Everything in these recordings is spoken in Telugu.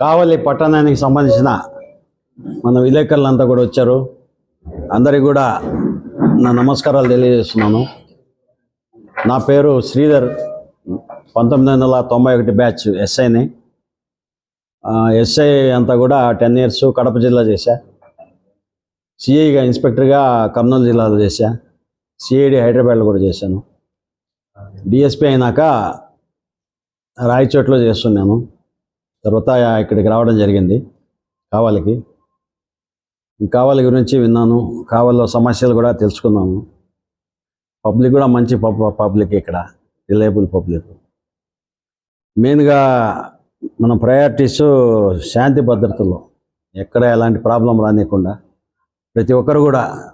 కావలి పట్టణానికి సంబంధించిన మన విలేకరులంతా కూడా వచ్చారు. అందరికి కూడా నా నమస్కారాలు తెలియజేస్తున్నాను. నా పేరు శ్రీధర్ పంతొమ్మిది వందల తొంభై ఒకటి బ్యాచ్ ఎస్ఐని ఎస్ఐ అంతా కూడా టెన్ ఇయర్స్ కడప జిల్లా చేశా. సిఐగా ఇన్స్పెక్టర్గా కర్నూలు జిల్లాలో చేశా. సిఐడి హైదరాబాద్లో కూడా చేశాను. డిఎస్పి అయినాక రాయచోట్లో చేస్తున్నాను. తర్వాత ఇక్కడికి రావడం జరిగింది. కావాలికి. కావాలి గురించి విన్నాను. కావాలో సమస్యలు కూడా తెలుసుకున్నాను. పబ్లిక్ కూడా మంచి పబ్- పబ్లిక్ ఇక్కడ. Reliable public. మెయిన్గా మన ప్రయారిటీస్ శాంతి భద్రతలో ఎక్కడ ఎలాంటి ప్రాబ్లం రానియకుండా ప్రతి ఒక్కరు కూడా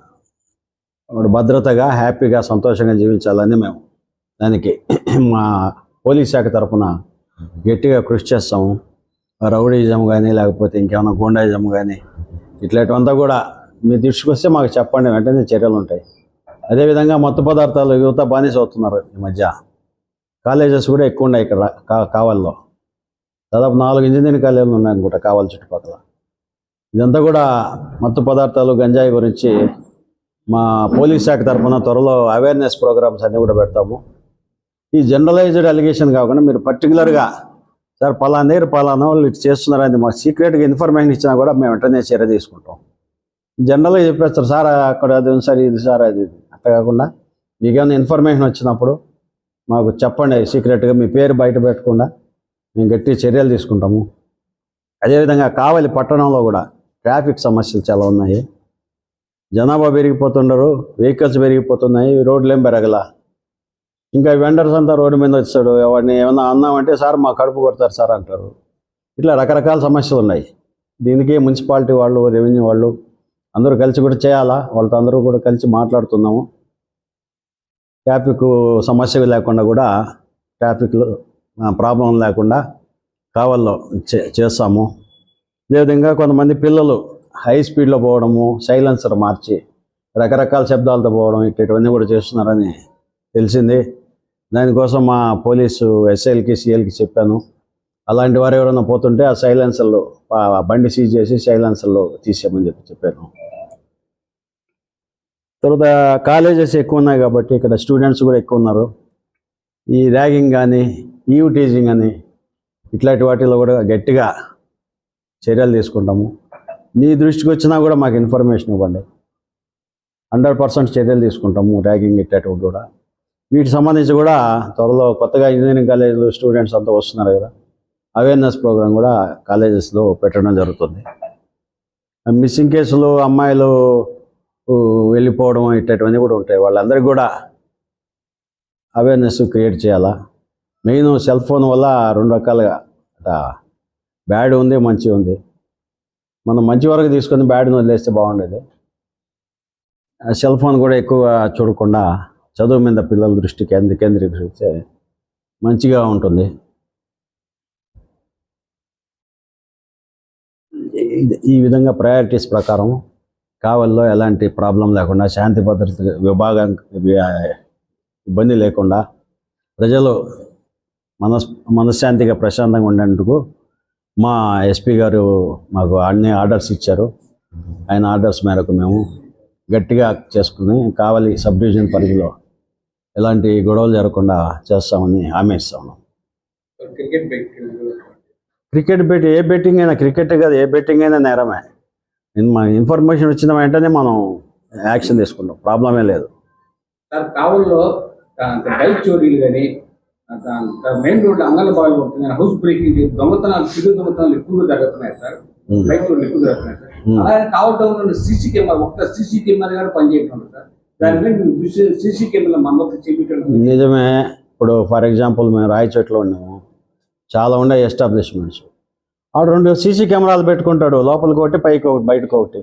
భద్రతగా హ్యాపీగా సంతోషంగా జీవించాలని మేము దానికి మా పోలీస్ శాఖ తరఫున గట్టిగా కృషి చేస్తాము. రౌడీజం కానీ లేకపోతే ఇంకేమైనా గూండాయిజం కానీ ఇట్లాంటివంతా కూడా మీ దృష్టికి వస్తే మాకు చెప్పండి వెంటనే చర్యలు ఉంటాయి. అదేవిధంగా మత్తు పదార్థాలు యువత బానిస అవుతున్నారు ఈ మధ్య. కాలేజెస్ కూడా ఎక్కువ ఉన్నాయి ఇక్కడ కా కావాల్లో. దాదాపు నాలుగు ఇంజనీరింగ్ కాలేజీలు ఉన్నాయి అనుకుంటా కావాలి చుట్టుపక్కల. ఇదంతా కూడా మత్తు పదార్థాలు గంజాయి గురించి మా పోలీస్ శాఖ తరఫున త్వరలో అవేర్నెస్ ప్రోగ్రామ్స్ అన్నీ కూడా పెడతాము. ఈ జనరలైజ్డ్ అలిగేషన్ కాకుండా మీరు పర్టికులర్గా సార్ పలానా దగ్గర పలానా వాళ్ళు ఇటు అది మాకు సీక్రెట్గా ఇన్ఫర్మేషన్ ఇచ్చినా కూడా మేము వెంటనే చర్య తీసుకుంటాం. జనరల్గా చెప్పేస్తారు సార్ అక్కడ అది ఉంది సార్ ఇది సార్ అది ఇది. అట్లా కాకుండా మీకేమైనా ఇన్ఫర్మేషన్ వచ్చినప్పుడు మాకు చెప్పండి సీక్రెట్గా మీ పేరు బయట పెట్టకుండా మేము గట్టి చర్యలు తీసుకుంటాము. అదేవిధంగా కావలి పట్టణంలో కూడా ట్రాఫిక్ సమస్యలు చాలా ఉన్నాయి. జనాభా పెరిగిపోతుండరు వెహికల్స్ పెరిగిపోతున్నాయి రోడ్లు ఏం పెరగల. ఇంకా వెండర్స్ అంతా రోడ్డు మీద వచ్చాడు. ఎవరిని ఏమన్నా అన్నామంటే సార్ మా కడుపు కొడతారు సార్ అంటారు. ఇట్లా రకరకాల సమస్యలు ఉన్నాయి. దీనికి మున్సిపాలిటీ వాళ్ళు రెవెన్యూ వాళ్ళు అందరూ కలిసి కూడా చేయాలా? వాళ్ళతో అందరూ కూడా కలిసి మాట్లాడుతున్నాము. ట్రాఫిక్ సమస్య లేకుండా కూడా ట్రాఫిక్లో ప్రాబ్లం లేకుండా కావాలో చే చేస్తాము. అదేవిధంగా కొంతమంది పిల్లలు హై స్పీడ్లో పోవడము సైలెన్సర్ మార్చి రకరకాల శబ్దాలతో పోవడం ఇట్లాంటివన్నీ కూడా చేస్తున్నారని తెలిసింది. దానికోసం మా పోలీసు ఎస్ఐలకి సిఎల్కి చెప్పాను. అలాంటి వారు ఎవరైనా పోతుంటే ఆ సైలెన్సర్లో బండి సీజ్ చేసి సైలెన్సర్లో తీసేయమని చెప్పి చెప్పాను. తర్వాత కాలేజెస్ ఎక్కువ ఉన్నాయి కాబట్టి ఇక్కడ స్టూడెంట్స్ కూడా ఎక్కువ ఉన్నారు ఈ ర్యాగింగ్ కానీ ఈవ్ టీజింగ్ అని ఇట్లాంటి వాటిలో కూడా గట్టిగా చర్యలు తీసుకుంటాము. మీ దృష్టికి వచ్చినా కూడా మాకు ఇన్ఫర్మేషన్ ఇవ్వండి. హండ్రెడ్ పర్సెంట్ చర్యలు తీసుకుంటాము ర్యాగింగ్ ఇట్లాంటివి కూడా. వీటికి సంబంధించి కూడా త్వరలో కొత్తగా ఇంజనీరింగ్ కాలేజీలో స్టూడెంట్స్ అంతా వస్తున్నారు కదా. అవేర్నెస్ ప్రోగ్రామ్ కూడా కాలేజెస్లో పెట్టడం జరుగుతుంది. మిస్సింగ్ కేసులు అమ్మాయిలు వెళ్ళిపోవడం ఇట్లాంటివన్నీ కూడా ఉంటాయి. వాళ్ళందరికీ కూడా అవేర్నెస్ క్రియేట్ చేయాలా? మెయిన్ సెల్ ఫోన్ వల్ల రెండు రకాలుగా బ్యాడ్ ఉంది మంచి ఉంది. మనం మంచి వరకు తీసుకొని బ్యాడ్ని వదిలేస్తే బాగుండేది. ఆ సెల్ ఫోన్ కూడా ఎక్కువ చూడకుండా చదువు మీద పిల్లల దృష్టి కేంద్ర కేంద్రీకరిస్తే మంచిగా ఉంటుంది. ఈ- విధంగా ప్రయారిటీస్ ప్రకారం కావల్లో ఎలాంటి ప్రాబ్లం లేకుండా శాంతి భద్రత విభాగం ఇబ్బంది లేకుండా ప్రజలు మనస్ మనశ్శాంతిగా ప్రశాంతంగా ఉండేందుకు మా ఎస్పీ గారు మాకు అన్ని ఆర్డర్స్ ఇచ్చారు. ఆయన ఆర్డర్స్ మేరకు మేము గట్టిగా చేసుకుని కావలి సబ్ డివిజన్ పరిధిలో ఎలాంటి గొడవలు జరగకుండా చేస్తామని హామీ ఇస్తాము క్రికెట్ బెట్ క్రికెట్ బెట్ ఏ బెట్టింగ్ అయినా క్రికెట్ కాదు ఏ బెట్టింగ్ అయినా నేరమే. ఇన్- మా ఇన్ఫర్మేషన్ వచ్చిన వెంటనే మనం యాక్షన్ తీసుకుంటాం ప్రాబ్లమే లేదు. సార్ కావుల్లో బైక్ చోరీలు కానీ మెయిన్ రోడ్ బాగా కొడుతున్నాయి హౌస్ బ్రేకింగ్ దొంగతనాలు సిగ్గు దొంగతనాలు ఎక్కువగా జరుగుతున్నాయి సార్. బైక్ చోరీలు ఎక్కువ జరుగుతున్నాయి సార్. అలాగే లో సీసీ కెమెరా ఒక్క సీసీ కెమెరా కూడా పనిచేయటం సార్. నిజమే. ఇప్పుడు ఫర్ ఎగ్జాంపుల్ మేము రాయచోట్లో ఉన్నాము. చాలా ఉండే ఎస్టాబ్లిష్మెంట్స్. ఆడు రెండు సీసీ కెమెరాలు పెట్టుకుంటాడు. లోపలికి ఒకటి పైకి ఒకటి బయటకు ఒకటి.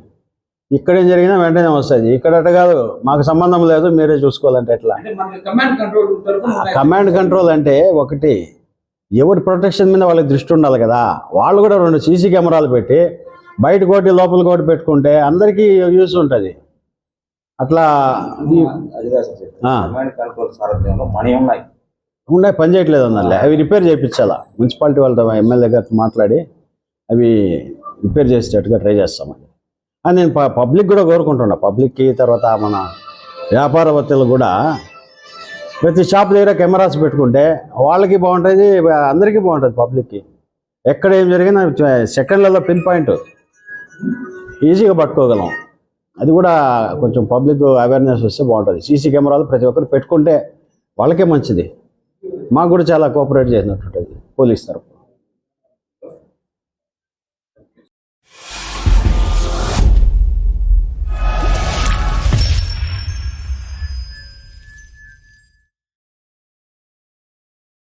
ఇక్కడ ఏం జరిగినా వెంటనే వస్తుంది ఇక్కడ అట్ట కాదు. మాకు సంబంధం లేదు. మీరే చూసుకోవాలంటే ఎట్లా? అంటే కమాండ్ కంట్రోల్ అంటే ఒకటి ఎవరి ప్రొటెక్షన్ మీద వాళ్ళకి దృష్టి ఉండాలి కదా. వాళ్ళు కూడా రెండు సీసీ కెమెరాలు పెట్టి బయట కోటి లోపల కోటి పెట్టుకుంటే అందరికీ యూస్ ఉంటుంది. అట్లా ఉన్నాయి. పని చేయట్లేదు అన్నలే అవి రిపేర్ చేయించాలా? మున్సిపాలిటీ వాళ్ళతో ఎమ్మెల్యే గారితో మాట్లాడి అవి రిపేర్ చేసేటట్టుగా ట్రై చేస్తామండి. అని నేను పబ్లిక్ కూడా కోరుకుంటున్నా. పబ్లిక్కి తర్వాత మన వ్యాపారవేత్తలు కూడా ప్రతి షాప్ దగ్గర కెమెరాస్ పెట్టుకుంటే వాళ్ళకి బాగుంటుంది అందరికీ బాగుంటుంది పబ్లిక్కి. ఎక్కడ ఏం జరిగినా సెకండ్లలో పిన్ పాయింట్. ఈజీగా పట్టుకోగలం. అది కూడా కొంచెం పబ్లిక్ అవేర్నెస్ వస్తే బాగుంటుంది. సీసీ కెమెరాలు ప్రతి ఒక్కరు పెట్టుకుంటే వాళ్ళకే మంచిది. మాకు కూడా చాలా కోఆపరేట్ చేసినట్టుంటుంది పోలీస్ తరఫు